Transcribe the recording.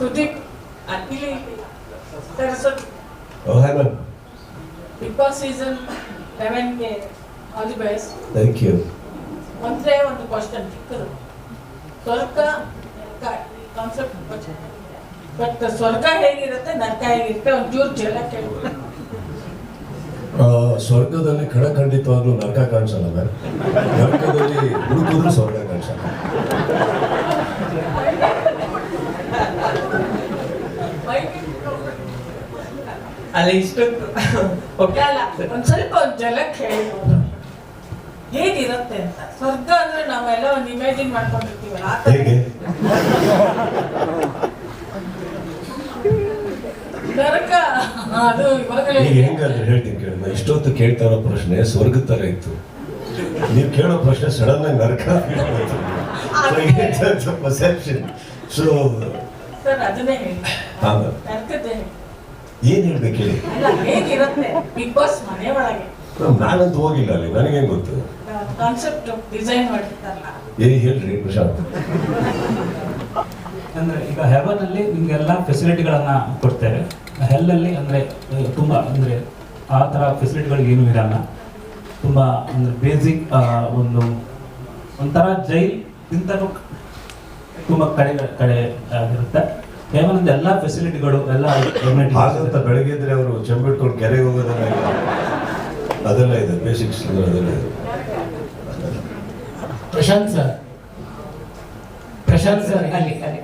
ಸುದೀಪ್ ಇಲ್ಲಿ Saraswathi big boss season ಲೆವೆನ್ಗೆ all the best thank you. ಒಂದೇ ಒಂದು ಕ್ವಶನ್ ಚಿಕ್ಕದು. ಸ್ವರ್ಗ ಕಾನ್ಸೆಪ್ಟ್ ಬಟ್ ಸ್ವರ್ಗ ಹೇಗಿರುತ್ತೆ ನರಕ ಹೇಗಿರುತ್ತೆ ಒಂಚೂರು ಜಲ ಕೇಳಿ. ಆ, ಸ್ವರ್ಗದಲ್ಲಿ ಖಡಖಂಡಿತವಾಗ್ಲೂ ನರಕ ಕಾಣಿಸಲ್ಲ ಮ್ಯಾಮ್ ನರಕದಲ್ಲಿ ಹುಡುಕಿದ್ರು ಸ್ವರ್ಗ ಕಾಣಿಸಲ್ಲ. ಅಲ್ಲ ಇಷ್ಟೊತ್ತು ಓಕೆ ಅಲ್ಲ ಒಂದ್ ಸ್ವಲ್ಪ ಒಂದ್ ಜಲಕ್ಕೆ ಹೇಳಿರೋದು ಹೇಗಿರುತ್ತೆ ಅಂತ. ಸ್ವರ್ಗ ಅಂದ್ರೆ ನಾವೆಲ್ಲ ಒಂದು ಇಮ್ಯಾಜಿನ್ ಮಾಡ್ಕೊಂಡಿರ್ತೀವಲ್ಲ ಆ ನರಕ ಅದು ಇವಾಗಲೇ ಈಗ ಹೆಂಗಾದ್ರೆ ಹೇಳ್ತೀನಿ ಕೇಳಿ ನಾ ಇಷ್ಟೊತ್ತು ಕೇಳ್ತಾ ಇರೋ ಪ್ರಶ್ನೆ ಸ್ವರ್ಗದ ತರ ಇತ್ತು. ನೀವು ಕೇಳೋ ಪ್ರಶ್ನೆ ಸಡನ್ ಆಗಿ ನರಕ ಪರ್ಸೆಪ್ಷನ್ ಸೊ ಸರ್ ಅದನ್ನೇ ಹೇಳಿ. ಹೇಳಿ ಏನ್ ಹೇಳ್ಬೇಕು ಹೇಳಿ? ಅಲ್ಲ ಹೇಗಿರುತ್ತೆ ಬಿಗ್ ಬಾಸ್ ಮನೆ ಒಳಗೆ. ನಾನಂತೂ ಹೋಗಿಲ್ಲ ಅಲ್ಲಿ ನನಗೇನ್ ಗೊತ್ತು? ಕಾನ್ಸೆಪ್ಟ್ ಡಿಸೈನ್ ಮಾಡಿರ್ತಾರಲ್ಲ. ಏ ಹೇಳ್ರಿ ಪ್ರಶಾಂತ್. ಅಂದ್ರೆ ಈಗ ಹೆವನ್ ಅಲ್ಲಿ ನಿಮ್ಗೆಲ್ಲ ಫೆಸಿಲಿಟಿಗಳನ್ನ ಕೊಡ್ತೇವೆ ಹೆಲ್ ಅಲ್ಲಿ ಅಂದ್ರೆ ತುಂಬಾ ಅಂದ್ರೆ ಆ ತರ ಫೆಸಿಲಿಟಿಗಳು ಏನು ಇರಲ್ಲ. ತುಂಬಾ ಅಂದ್ರೆ ಬೇಸಿಕ್ ಒಂದು ಒಂಥರ ಜೈಲ್ ಇಂತನೂ ತುಂಬಾ ಕಡೆ ಕಡೆ ಆಗಿರುತ್ತೆ ಹೆವನ್ ಎಲ್ಲ ಎಲ್ಲಾ ಫೆಸಿಲಿಟಿಗಳು ಎಲ್ಲ ಹಾಗಂತ ಬೆಳಗ್ಗೆ ಇದ್ರೆ ಅವರು ಚೆಂಬಿಟ್ಕೊಂಡು ಕೆರೆಗೆ ಹೋಗೋದೆಲ್ಲ ಇಲ್ಲ ಅದೆಲ್ಲ ಇದೆ ಬೇಸಿಕ್ಸ್ ಅದೆಲ್ಲ ಇದೆ. ಪ್ರಶಾಂತ್ ಸರ್. ಪ್ರಶಾಂತ್ ಸರ್ ಅಲ್ಲಿ ಅಲ್ಲಿ.